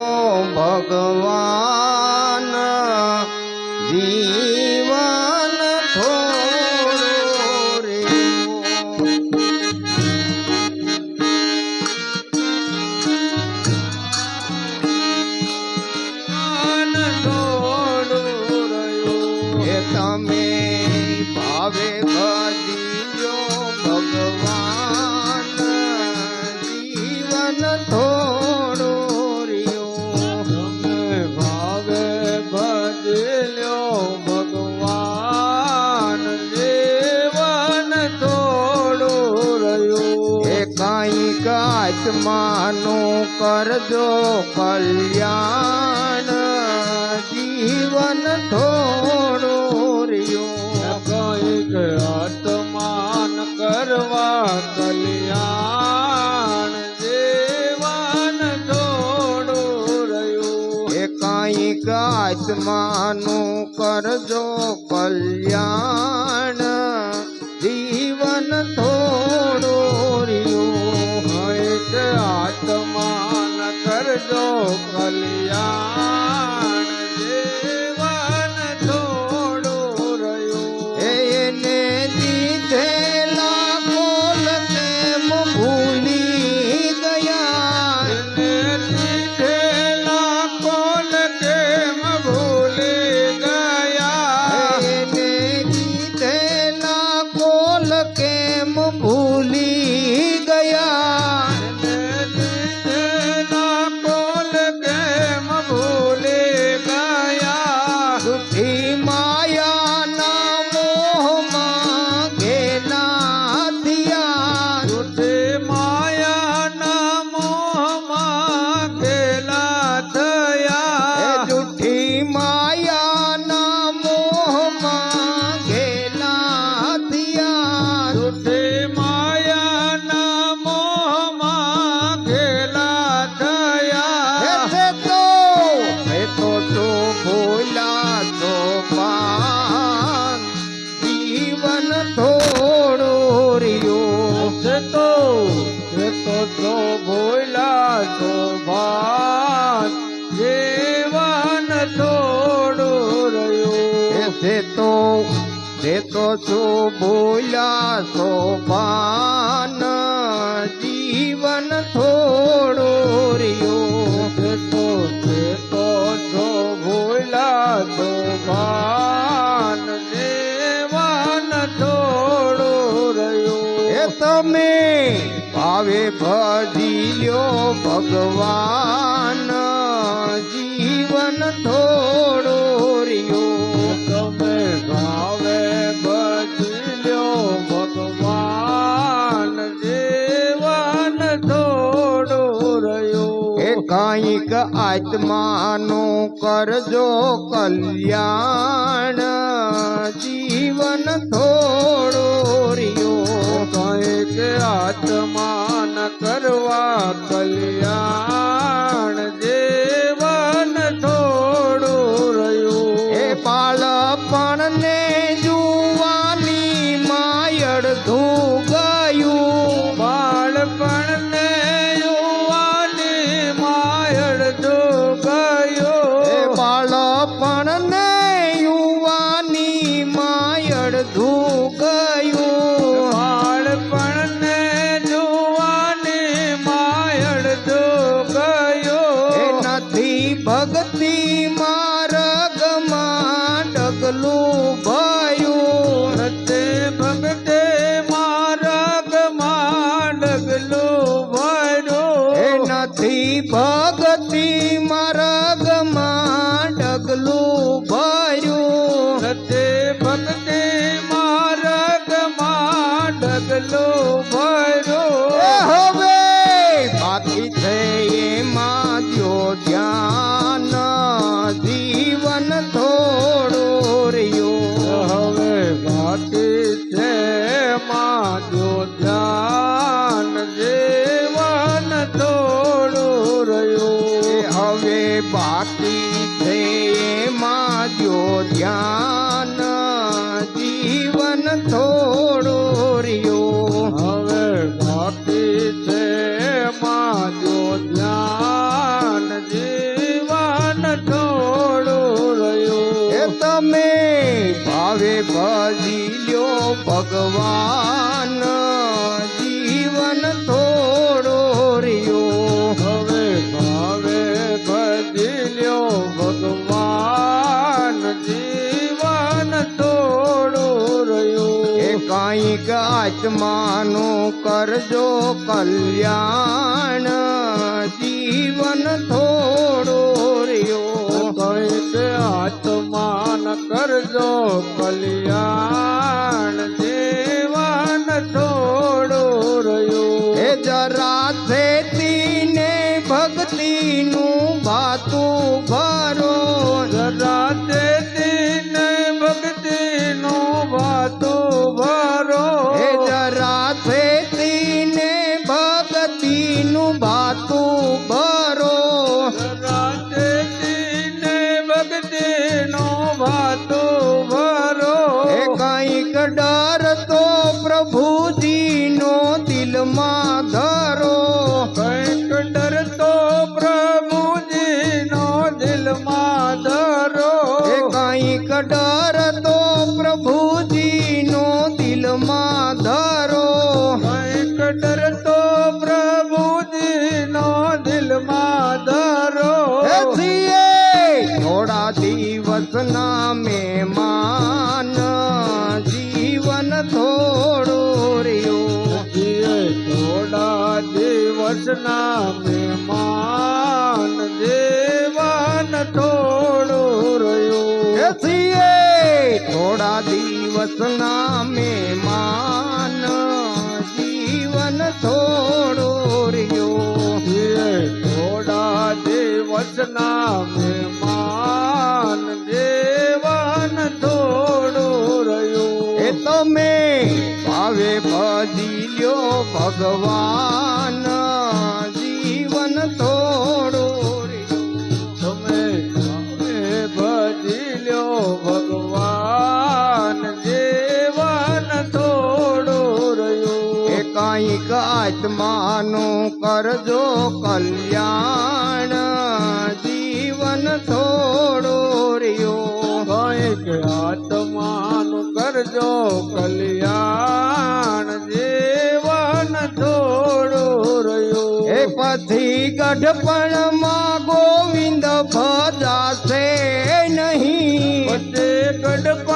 ભગવાન આત્માનું કરજો કલ્યાણ. જીવન થોડું રહ્યું. કંઈક આત્માન કરવા કલ્યાણ. જીવન થોડું રહ્યું. એ કંઈક આત્માનું કરજો કલ્યાણ. જીવન થોડું દેતો દેતો છું ભૂલા સોપાન. જીવન થોડો રહ્યો, દેતો દેતો છો ભૂલા સોપાન. જીવન થોડો રહ્યો. એ તમે ભાવે ભજી લ્યો ભગવાન. આત્માનો કરજો કલ્યાણ. જીવન થોડો રહ્યો. કંઈક આત્માન કરવા કલ્યાણ. ભગતિ માર્ગમાં ડગલું ભર્યું. સતે ભક્તિ માર્ગમાં ડગલું ભર્યું. હવે બાકી થઈ એમાં જો ધ્યાન જીવન થોડો રહ્યો. હવે બાકી છે માં જો ધ્યાન. बात નું કરજો કલ્યાણ. જીવન થોડો રહ્યો. કઈ આત્માન કરજો કલ્યાણ. মাধব વચના માન દેવાન થોડો રહ્યો. છીએ થોડા દિવસના માન જીવન થોડો રહ્યો. થોડા દિવસના માન દેવાન થોડો રહ્યો. એ તો ભાવે ભજી લ્યો ભગવાન. પછી ગઢપણમાં ગોવિંદ ભજાશે નહીં. ગઢપણ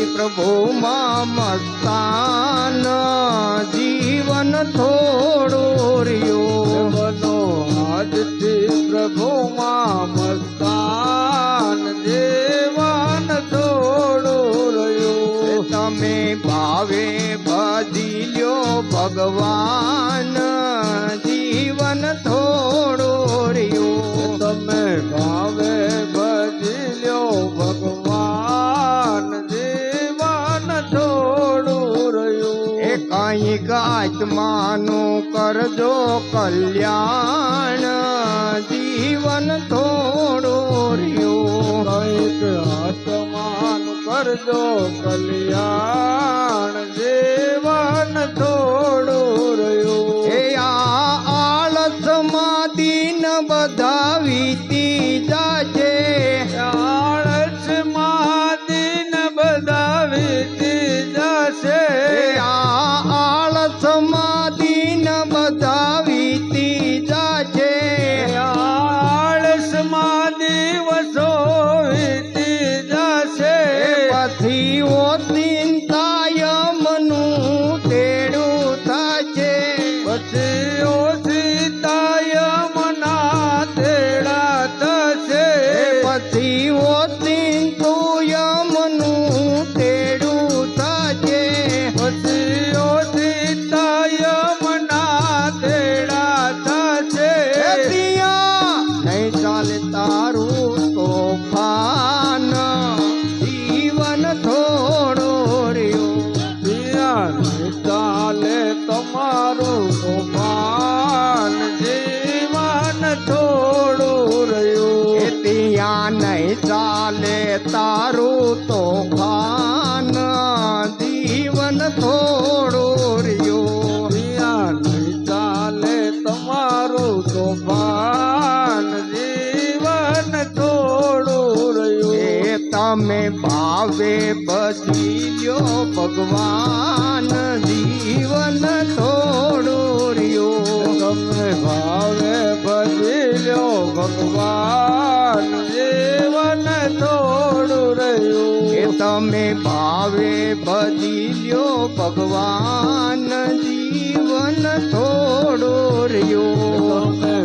હરિ પ્રભુમાં મસ્તાન જીવન થોડો રહ્યો. બનો આજથી પ્રભુમાં મસ્તાન દેવાન થોડો રહ્યો. તમે ભાવે ભજી લ્યો ભગવાન જીવન થોડો રહ્યો. તમે કલ્યાણ જીવન થોડો રહ્યો. કંઈક આત્માનું કરજો કલ્યાણ. தீ ஓத்தி ચાલે તારું તો ભાન જીવન થોડું રહ્યું ચાલે તમારું તો ભાન જીવન થોડું રહ્યું તમે ભાવે બધી ગયો ભગવાન તમે ભાવે બદી લ્યો ભગવાન જીવન થોડો રહ્યો.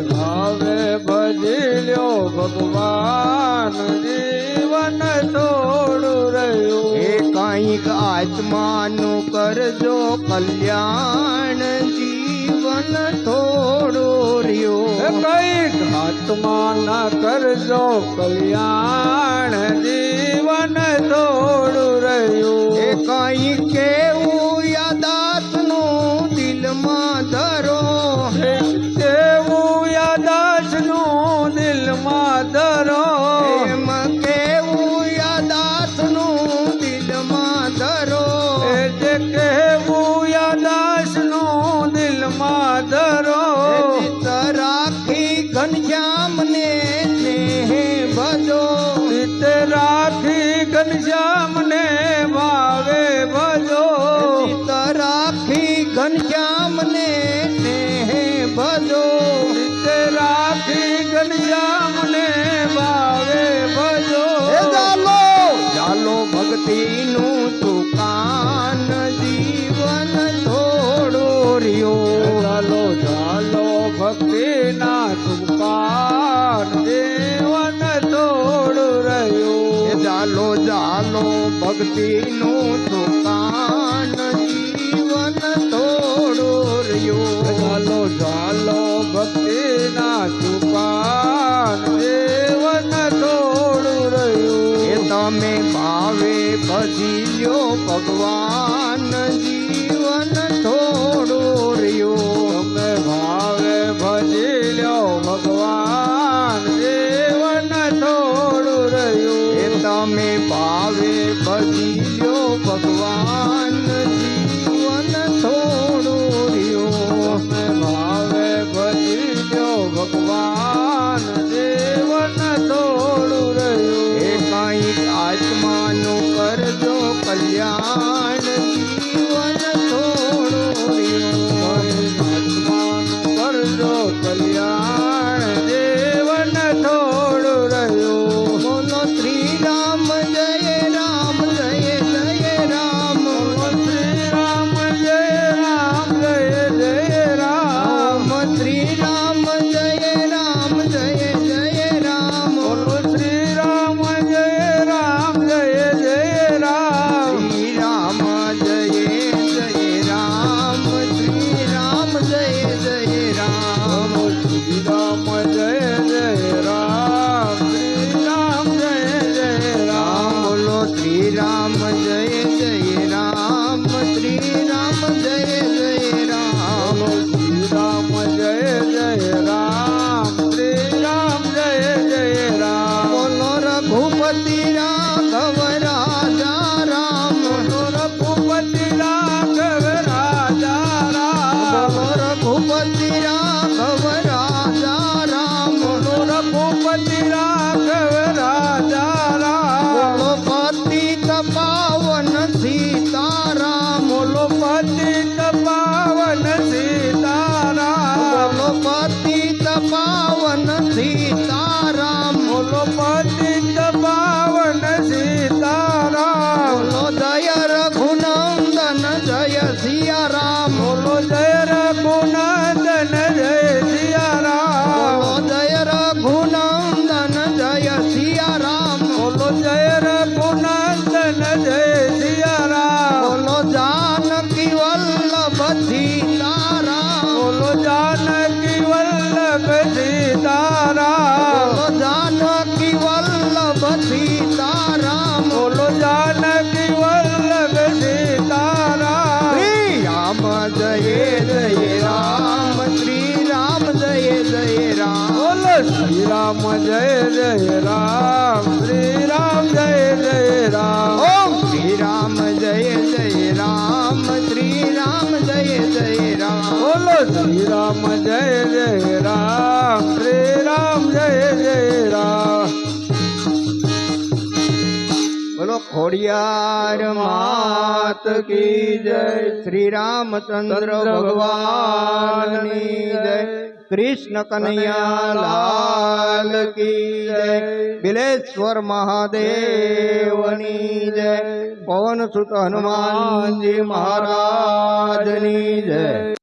ભાવે બદી લ્યો ભગવાન જીવન થોડું રહ્યું. એ કંઈક આત્માનું કરજો કલ્યાણ જીવન થોડો રહ્યો. કંઈક આત્માના કરજો કલ્યાણ જીવન દુકાન જીવન થોડો રહ્યો. ચાલો ચાલો ભક્તિના દુકાન જીવન થોડું તમે ભાવે ભજીયો ભગવાન રામ જય જય રામ શ્રી રામ જય જય રામ. બોલો ખોડિયાર માત કી જય શ્રી રામચંદ્ર ભગવાનની જય. કૃષ્ણ કનૈયા લાલ કી જય. બિલેશ્વર મહાદેવની જય. પવન સુત હનુમાનજી મહારાજની જય.